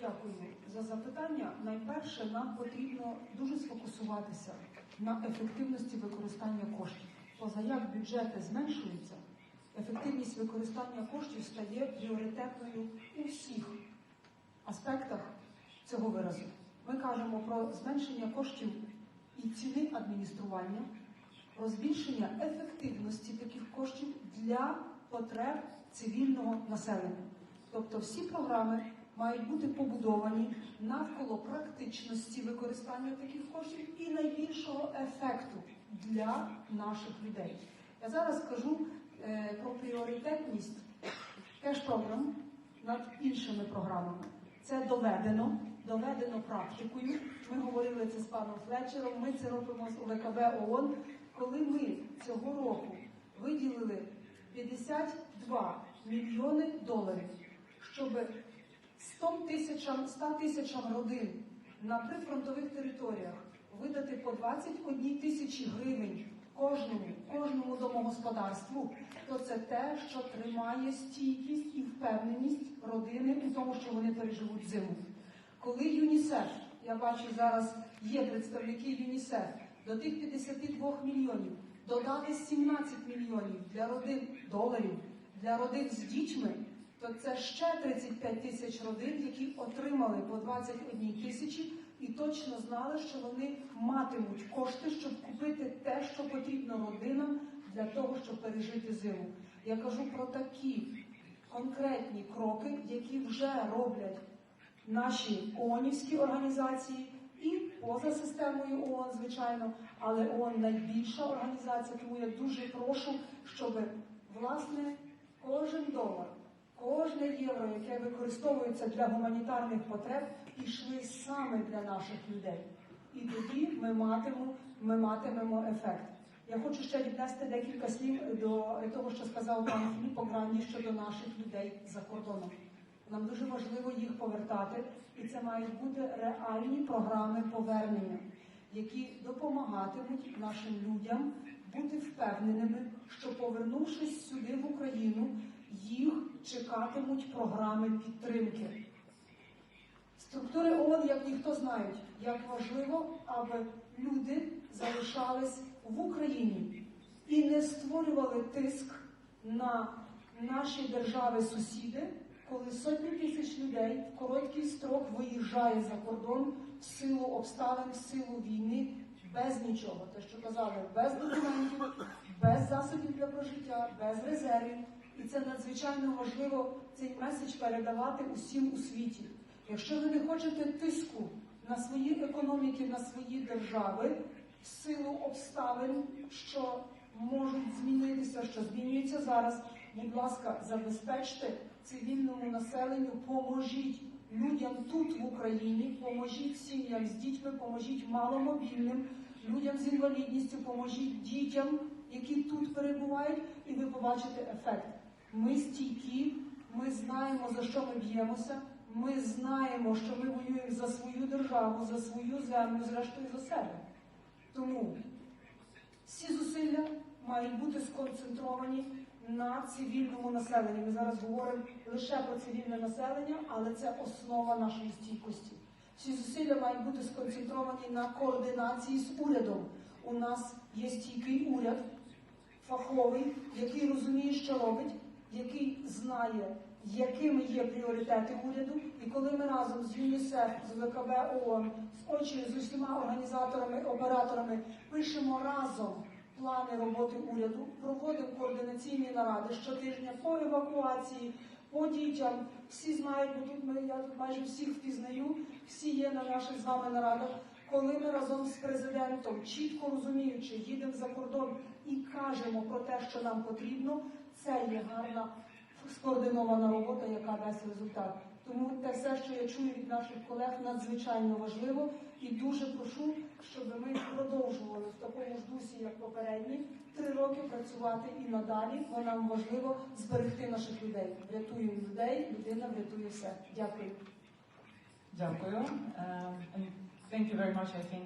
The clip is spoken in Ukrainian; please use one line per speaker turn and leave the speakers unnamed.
Дякую за запитання. Найперше, нам потрібно дуже сфокусуватися на ефективності використання коштів. Поза як бюджети зменшуються, ефективність використання коштів стає пріоритетною у всіх аспектах цього виразу. Ми кажемо про зменшення коштів і ціни адміністрування, про збільшення ефективності таких коштів для потреб цивільного населення. Тобто всі програми мають бути побудовані навколо практичності використання таких коштів і найбільшого ефекту для наших людей. Я зараз скажу е, про пріоритетність кеш-програм над іншими програмами. Це доведено, доведено практикою. Ми говорили це з паном Флетчером, ми це робимо з ОВКБ ООН. Коли ми цього року виділили 52 мільйони доларів, щоб 100 тисячам, 100 тисячам родин на прифронтових територіях видати по 21 тисячі гривень кожному, кожному домогосподарству, то це те, що тримає стійкість і впевненість родини у тому, що вони переживуть зиму. Коли ЮНІСЕФ, я бачу зараз є представники ЮНІСЕФ, до тих 52 мільйонів додали 17 мільйонів для родин доларів для родин з дітьми, то це ще 35 тисяч родин, які отримали по 21 тисячі і точно знали, що вони матимуть кошти, щоб купити те, що потрібно родинам для того, щоб пережити зиму. Я кажу про такі конкретні кроки, які вже роблять наші ООНівські організації і поза системою ООН, звичайно, але ООН найбільша організація, тому я дуже прошу, щоб власне кожен долар, кожне євро, яке використовується для гуманітарних потреб, пішли саме для наших людей. І тоді ми матимемо, ми матимемо ефект. Я хочу ще віднести декілька слів до того, що сказав пан Філіппо щодо наших людей за кордоном. Нам дуже важливо їх повертати, і це мають бути реальні програми повернення, які допомагатимуть нашим людям бути впевненими, що повернувшись сюди в Україну, їх чекатимуть програми підтримки. Структури ООН, як ніхто знають, як важливо, аби люди залишались в Україні і не створювали тиск на наші держави-сусіди, коли сотні тисяч людей в короткий строк виїжджає за кордон в силу обставин, в силу війни, без нічого. Те, що казали, без документів, без засобів для прожиття, без резервів. І це надзвичайно важливо цей меседж передавати усім у світі. Якщо ви не хочете тиску на свої економіки, на свої держави, в силу обставин, що можуть змінитися, що змінюються зараз, будь ласка, забезпечте цивільному населенню, поможіть людям тут в Україні, поможіть сім'ям з дітьми, поможіть маломобільним, людям з інвалідністю, поможіть дітям, які тут перебувають, і ви побачите ефект. Ми стійкі, ми знаємо, за що ми б'ємося. Ми знаємо, що ми воюємо за свою державу, за свою землю, зрештою за себе. Тому всі зусилля мають бути сконцентровані на цивільному населенні. Ми зараз говоримо лише про цивільне населення, але це основа нашої стійкості. Всі зусилля мають бути сконцентровані на координації з урядом. У нас є стійкий уряд, фаховий, який розуміє, що робить, який знає, якими є пріоритети уряду. І коли ми разом з ЮНІСЕФ, з ВКБ ООН, з очі з усіма організаторами, операторами пишемо разом плани роботи уряду, проводимо координаційні наради щотижня по евакуації, по дітям. Всі знають, бо тут ми я тут майже всіх впізнаю, всі є на наших з вами нарадах. Коли ми разом з президентом, чітко розуміючи, їдемо за кордон і кажемо про те, що нам потрібно, це є гарна скоординована робота, яка дасть результат. Тому те все, що я чую від наших колег, надзвичайно важливо і дуже прошу, щоб ми продовжували в такому ж дусі, як попередні, три роки працювати і надалі, бо нам важливо зберегти наших людей. Врятуємо людей, людина врятує все. Дякую.
Дякую. Thank you very much. I think